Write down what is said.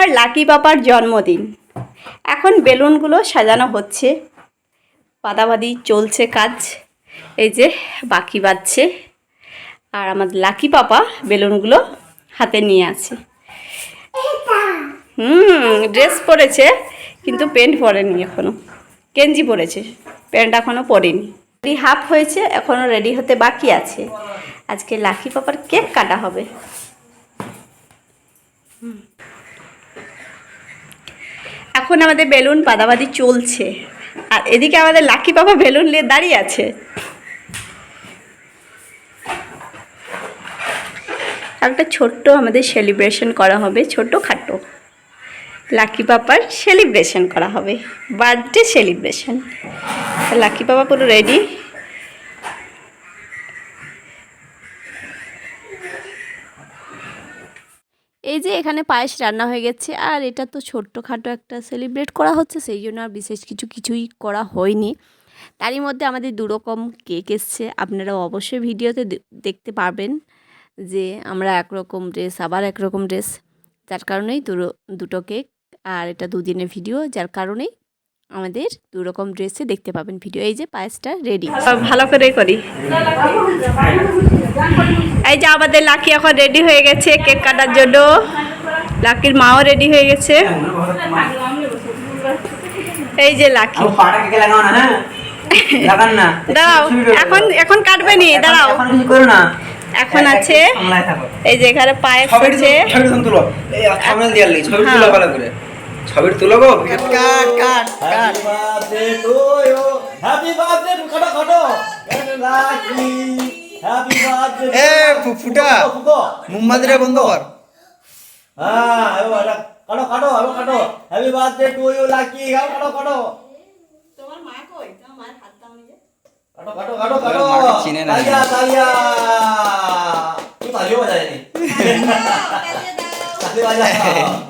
আমার লাকি পাপার জন্মদিন। এখন বেলুনগুলো সাজানো হচ্ছে। বাদাবাদি চলছে কাজ। এই যে বাকি বাজছে। আর আমাদের লাকি পাপা বেলুনগুলো হাতে নিয়ে আছে। হুম, ড্রেস পরেছে, কিন্তু প্যান্ট পরেনি এখনও গেঞ্জি পরেছে, প্যান্ট এখনও পরেনি। রেডি হাফ হয়েছে এখনও রেডি হতে বাকি আছে। আজকে লাকি পাপার কেক কাটা হবে। এখন আমাদের বেলুন পাদাবাদি চলছে। আর এদিকে আমাদের লাকি বাবা বেলুন নিয়ে দাঁড়িয়ে আছে। একটা ছোট্ট আমাদের সেলিব্রেশন করা হবে ছোট্ট খাটো লাকি বাবার সেলিব্রেশন করা হবে বার্থডে সেলিব্রেশন লাকি বাবা পুরো রেডি এই যে এখানে পায়েস রান্না হয়ে গেছে, আর এটা তো ছোট্টখাটো একটা সেলিব্রেট করা হচ্ছে, সেই জন্য আর বিশেষ কিছু কিছুই করা হয়নি। তারই মধ্যে আমাদের দুরকম কেক এসছে আপনারা অবশ্যই ভিডিওতে দেখতে পারবেন যে আমরা একরকম ড্রেস আবার একরকম ড্রেস যার কারণেই দুটো দুটো কেক, আর এটা দুদিনের ভিডিও যার কারণেই আমাদের দুরকম ড্রেসে দেখতে পাবেন ভিডিও এই যে পায়েসটা রেডি ভালো করে করি এই যে আমাদের লাকি এখন রেডি হয়ে গেছে কেক কাটার জন্য লাকির মাও রেডি হয়ে গেছে এই যে লাকি দাঁড়াও এখন এখন কাটবে নি দাঁড়াও এখন আছে এই যে এখানে পায়েস আছে তুমি তুলো গো। কাট কাট কাট to Kado Kado. And lucky. Happy birthday. to- এ ফুটা। মুম্বাদিরা বন্ধ কর। হ্যাঁ, এবার কাটো কাটো এবার কাটো। Happy birthday to you Lucky কাটো কাটো। তোমার মা কই? তোমার মার হাত দাও নিজে। কাটো কাটো কাটো কাটো। চিনে না। তালিয়া তালিয়া। তুই তালিও বাজায়নি। তালি বাজাও।